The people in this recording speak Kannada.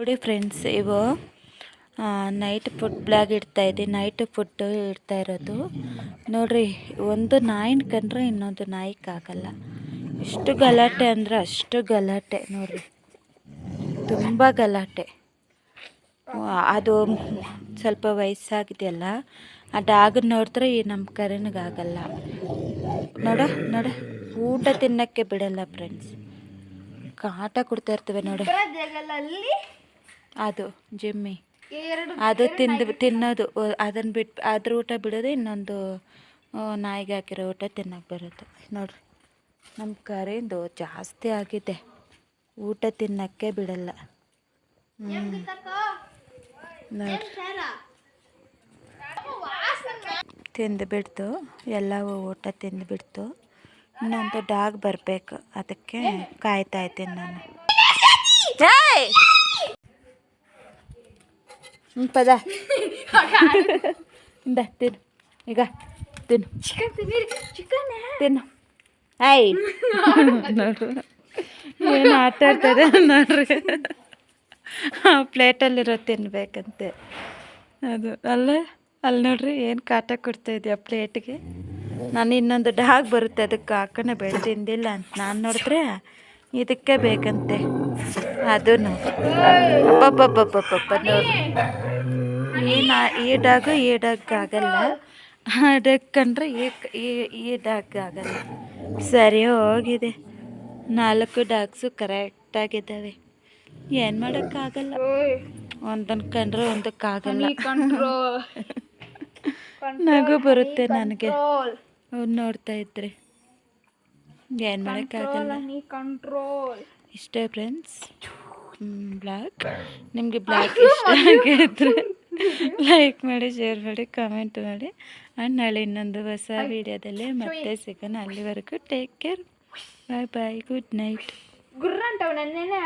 ನೋಡಿ ಫ್ರೆಂಡ್ಸ್ ಇವು ನೈಟ್ ಫುಡ್ ಬ್ಲಾಗ್ ಇಡ್ತಾ ಇದೆ ನೈಟ್ ಫುಡ್ ಇಡ್ತಾ ಇರೋದು. ನೋಡ್ರಿ, ಒಂದು ನಾಯಿನ ಕಂಡ್ರೆ ಇನ್ನೊಂದು ನಾಯಿಕ್ಕಾಗಲ್ಲ ಎಷ್ಟು ಗಲಾಟೆ ಅಂದರೆ ಅಷ್ಟು ಗಲಾಟೆ, ನೋಡ್ರಿ. ತುಂಬ ಗಲಾಟೆ. ಅದು ಸ್ವಲ್ಪ ವಯಸ್ಸಾಗಿದೆಯಲ್ಲ, ಆ ಡಾಗ್ ನೋಡಿದ್ರೆ ಈ ನಮ್ಮ ಕರೆನಿಗಾಗಲ್ಲ ನೋಡ ನೋಡ. ಊಟ ತಿನ್ನಕ್ಕೆ ಬಿಡಲ್ಲ ಫ್ರೆಂಡ್ಸ್ ಕಾಟ ಕೊಡ್ತಾ ಇರ್ತವೆ ನೋಡಿ. ಅದು ಜಿಮ್ಮಿ. ಅದು ತಿಂದು ತಿನ್ನೋದು ಅದನ್ನು ಬಿಟ್ಟು ಅದ್ರ ಊಟ ಬಿಡೋದು ಇನ್ನೊಂದು ನಾಯಿಗೆ ಹಾಕಿರೋ ಊಟ ತಿನ್ನಕ್ಕೆ ಬರುತ್ತೆ. ನೋಡ್ರಿ ನಮ್ಮ ಕರೆಂದು ಜಾಸ್ತಿ ಆಗಿದೆ. ಊಟ ತಿನ್ನಕ್ಕೆ ಬಿಡಲ್ಲ. ಹ್ಮ್. ನೋಡ್ರಿ. ತಿಂದು ಬಿಡ್ತು ಎಲ್ಲವೂ ಊಟ ತಿಂದು ಬಿಡ್ತು. ಇನ್ನೊಂದು ಡಾಗ್ ಬರಬೇಕು ಅದಕ್ಕೆ ಕಾಯ್ತಾ ಇದ್ದೀನಿ ನಾನು. ಏಯ್! ಪದ. ಇಂದ ತಿನ್ನು. ಈಗ ತಿನ್ನು. ತಿನ್ನು. ಆಯ್ ನೋಡ್ರಿ ಏನು ಆಟ ಆಡ್ತಾರೆ ನೋಡ್ರಿ. ಆ ಪ್ಲೇಟಲ್ಲಿರೋ ತಿನ್ಬೇಕಂತೆ. ಅದು ಅಲ್ಲ ಅಲ್ಲಿ ನೋಡ್ರಿ ಏನು ಕಾಟ ಕೊಡ್ತಾ ಇದೆಯಾ ಪ್ಲೇಟ್ಗೆ? ನಾನು ಇನ್ನೊಂದು ಡಾಗ್ ಬರುತ್ತೆ ಅದಕ್ಕೆ ಹಾಕೋಣ ಬೇಡ ತಿಂದಿಲ್ಲ ಅಂತ. ನಾನು ನೋಡಿದ್ರೆ ಇದಕ್ಕೆ ಬೇಕಂತೆ. ಅದು ಅಬ್ಬಬ್ಬಬ್ಬಬ್ಬಬ್ಬ ನೋಡ್ರಿ. ಈ ನಾ ಈ ಡಾಗು ಈ ಡಾಗ್ ಆಗಲ್ಲ. ಕಂಡ್ರೆ ಈ ಈ ಈ ಡಾಗ್ ಆಗಲ್ಲ. ಸರಿ ಹೋಗಿದೆ. ನಾಲ್ಕು ಡಾಗ್ಸು ಕರೆಕ್ಟಾಗಿದ್ದಾವೆ. ಏನು ಮಾಡೋಕ್ಕಾಗಲ್ಲ? ಒಂದನ್ನು ಕಂಡ್ರೆ ಒಂದಕ್ಕಾಗಲ್ಲ ಕಂಟ್ರೋಲ್. ನಗು ಬರುತ್ತೆ ನನಗೆ. ಅವ್ನು ನೋಡ್ತಾ ಇದ್ರೆ. ಏನು ಮಾಡೋಕ್ಕಾಗಲ್ಲ? ನೀ ಕಂಟ್ರೋಲ್. ಇಷ್ಟೇ ಫ್ರೆಂಡ್ಸ್ ಬ್ಲ್ಯಾಕ್ ನಿಮಗೆ ಬ್ಲಾಕ್ ಇಷ್ಟ ಆಗಿದ್ರೆ. ಲೈಕ್ ಮಾಡಿ ಶೇರ್ ಮಾಡಿ ಕಾಮೆಂಟ್ ಮಾಡಿ ಆ್ಯಂಡ್ ನಾಳೆ ಇನ್ನೊಂದು ಹೊಸ ವಿಡಿಯೋದಲ್ಲಿ ಮತ್ತೆ ಸಿಗೋಣ ಅಲ್ಲಿವರೆಗೂ take care bye bye good night ಗುರ್ರ ಅಂಟವ್ ನನ್ನೇನೆ